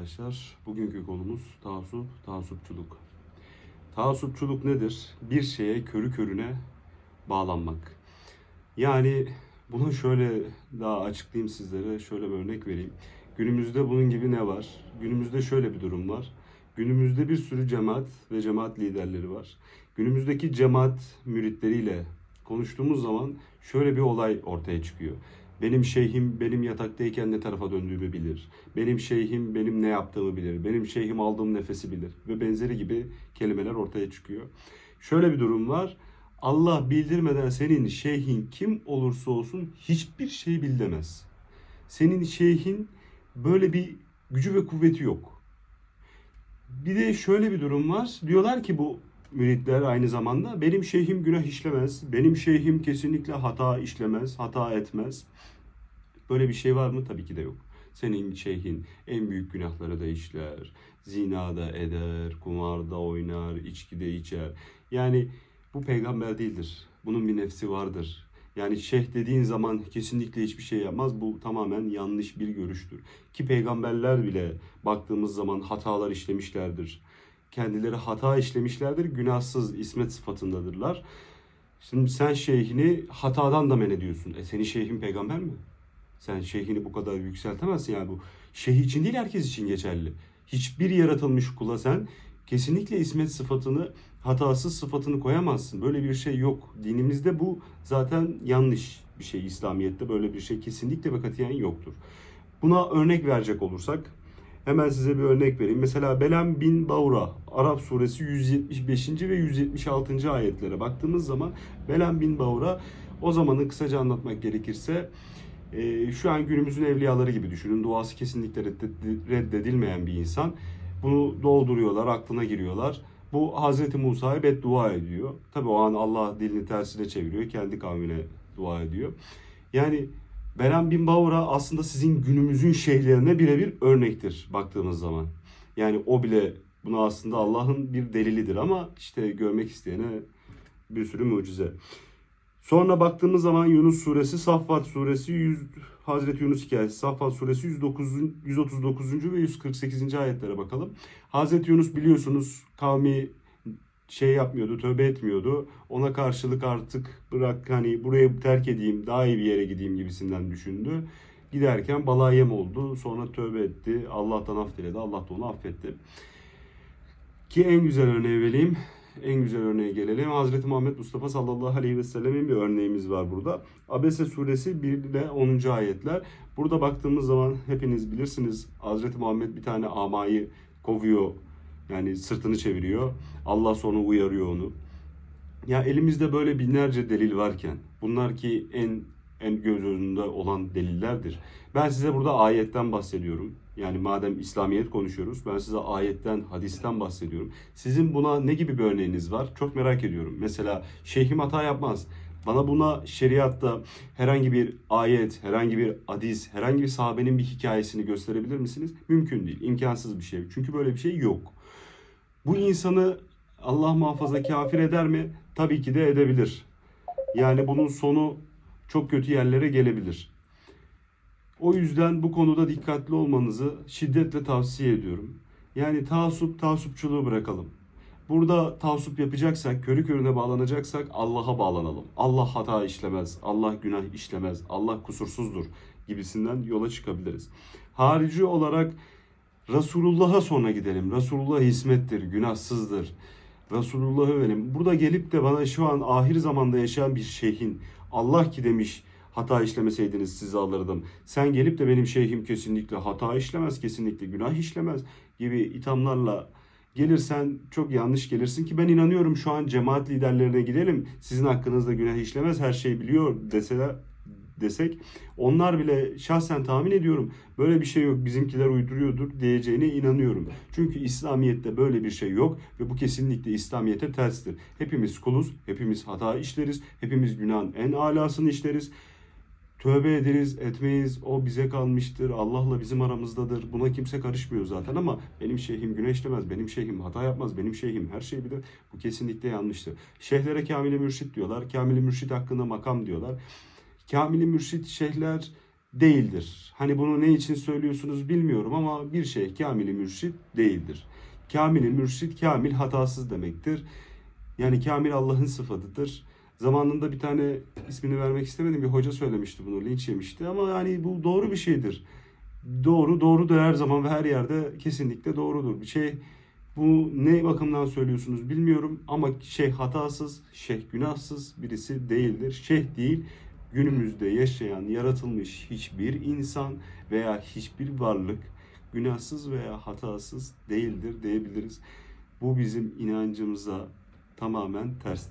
arkadaşlar. Bugünkü konumuz taassup, taassupçuluk. Taassupçuluk nedir? Bir şeye körü körüne bağlanmak. Yani bunu şöyle daha açıklayayım sizlere. Şöyle bir örnek vereyim. Günümüzde bunun gibi ne var? Günümüzde şöyle bir durum var. Günümüzde bir sürü cemaat ve cemaat liderleri var. Günümüzdeki cemaat müritleriyle konuştuğumuz zaman şöyle bir olay ortaya çıkıyor. Benim şeyhim benim yataktayken ne tarafa döndüğümü bilir. Benim şeyhim benim ne yaptığımı bilir. Benim şeyhim aldığım nefesi bilir. Ve benzeri gibi kelimeler ortaya çıkıyor. Şöyle bir durum var. Allah bildirmeden senin şeyhin kim olursa olsun hiçbir şey bildirmez. Senin şeyhin böyle bir gücü ve kuvveti yok. Bir de şöyle bir durum var. Diyorlar ki bu müritler aynı zamanda benim şeyhim günah işlemez. Benim şeyhim kesinlikle hata işlemez, hata etmez. Böyle bir şey var mı? Tabii ki de yok. Senin şeyhin en büyük günahları da işler. Zina da eder, kumarda oynar, içki de içer. Yani bu peygamber değildir. Bunun bir nefsi vardır. Yani şeyh dediğin zaman kesinlikle hiçbir şey yapmaz. Bu tamamen yanlış bir görüştür. Ki peygamberler bile baktığımız zaman hatalar işlemişlerdir. Kendileri hata işlemişlerdir. Günahsız ismet sıfatındadırlar. Şimdi sen şeyhini hatadan da men ediyorsun. E senin şeyhin peygamber mi? Sen şeyhini bu kadar yükseltemezsin yani bu şeyh için değil herkes için geçerli. Hiçbir yaratılmış kula sen kesinlikle ismet sıfatını hatasız sıfatını koyamazsın. Böyle bir şey yok. Dinimizde bu zaten yanlış bir şey. İslamiyet'te böyle bir şey kesinlikle ve katiyen yoktur. Buna örnek verecek olursak hemen size bir örnek vereyim. Mesela Belem bin Baura Arap suresi 175. ve 176. ayetlere baktığımız zaman Belem bin Baura o zamanı kısaca anlatmak gerekirse e, şu an günümüzün evliyaları gibi düşünün. Duası kesinlikle reddedilmeyen bir insan. Bunu doğduruyorlar, aklına giriyorlar. Bu Hazreti Musa'ya beddua ediyor. Tabi o an Allah dilini tersine çeviriyor. Kendi kavmine dua ediyor. Yani Beren bin Bavra aslında sizin günümüzün şeyhlerine birebir örnektir baktığımız zaman. Yani o bile buna aslında Allah'ın bir delilidir ama işte görmek isteyene bir sürü mucize. Sonra baktığımız zaman Yunus suresi, Saffat suresi, 100, Hazreti Yunus hikayesi, Saffat suresi 109, 139. ve 148. ayetlere bakalım. Hazreti Yunus biliyorsunuz kavmi şey yapmıyordu, tövbe etmiyordu. Ona karşılık artık bırak hani burayı terk edeyim, daha iyi bir yere gideyim gibisinden düşündü. Giderken balığa yem oldu. Sonra tövbe etti. Allah'tan af diledi. Allah da onu affetti. Ki en güzel örneği vereyim. En güzel örneğe gelelim. Hazreti Muhammed Mustafa sallallahu aleyhi ve sellemin bir örneğimiz var burada. Abese suresi 1 ile 10. ayetler. Burada baktığımız zaman hepiniz bilirsiniz. Hazreti Muhammed bir tane amayı kovuyor. Yani sırtını çeviriyor. Allah sonra uyarıyor onu. Ya elimizde böyle binlerce delil varken bunlar ki en en göz önünde olan delillerdir. Ben size burada ayetten bahsediyorum. Yani madem İslamiyet konuşuyoruz ben size ayetten, hadisten bahsediyorum. Sizin buna ne gibi bir örneğiniz var? Çok merak ediyorum. Mesela şeyhim hata yapmaz. Bana buna şeriatta herhangi bir ayet, herhangi bir hadis, herhangi bir sahabenin bir hikayesini gösterebilir misiniz? Mümkün değil. imkansız bir şey. Çünkü böyle bir şey yok. Bu insanı Allah muhafaza kafir eder mi? Tabii ki de edebilir. Yani bunun sonu çok kötü yerlere gelebilir. O yüzden bu konuda dikkatli olmanızı şiddetle tavsiye ediyorum. Yani taassup, taassupçuluğu bırakalım. Burada taassup yapacaksak, körü körüne bağlanacaksak Allah'a bağlanalım. Allah hata işlemez, Allah günah işlemez, Allah kusursuzdur gibisinden yola çıkabiliriz. Harici olarak Resulullah'a sonra gidelim. Resulullah hizmettir, günahsızdır. Resulullah'ı verin. Burada gelip de bana şu an ahir zamanda yaşayan bir şeyhin Allah ki demiş hata işlemeseydiniz sizi alırdım. Sen gelip de benim şeyhim kesinlikle hata işlemez, kesinlikle günah işlemez gibi ithamlarla gelirsen çok yanlış gelirsin ki ben inanıyorum şu an cemaat liderlerine gidelim. Sizin hakkınızda günah işlemez, her şeyi biliyor deseler desek onlar bile şahsen tahmin ediyorum böyle bir şey yok bizimkiler uyduruyordur diyeceğine inanıyorum. Çünkü İslamiyet'te böyle bir şey yok ve bu kesinlikle İslamiyet'e terstir. Hepimiz kuluz, hepimiz hata işleriz, hepimiz günahın en alasını işleriz. Tövbe ederiz, etmeyiz. O bize kalmıştır. Allah'la bizim aramızdadır. Buna kimse karışmıyor zaten ama benim şeyhim günah işlemez. Benim şeyhim hata yapmaz. Benim şeyhim her şeyi bilir. Bu kesinlikle yanlıştır. Şeyhlere kamil mürşit diyorlar. Kamil mürşit hakkında makam diyorlar. Kamil mürşit şeyhler değildir. Hani bunu ne için söylüyorsunuz bilmiyorum ama bir şey kamili mürşit değildir. Kamili mürşit kamil hatasız demektir. Yani kamil Allah'ın sıfatıdır. Zamanında bir tane ismini vermek istemedim bir hoca söylemişti bunu linç yemişti ama yani bu doğru bir şeydir. Doğru doğrudur her zaman ve her yerde kesinlikle doğrudur. Bir şey bu ne bakımdan söylüyorsunuz bilmiyorum ama şeyh hatasız, şeyh günahsız birisi değildir. Şeyh değil, günümüzde yaşayan, yaratılmış hiçbir insan veya hiçbir varlık günahsız veya hatasız değildir diyebiliriz. Bu bizim inancımıza tamamen ters.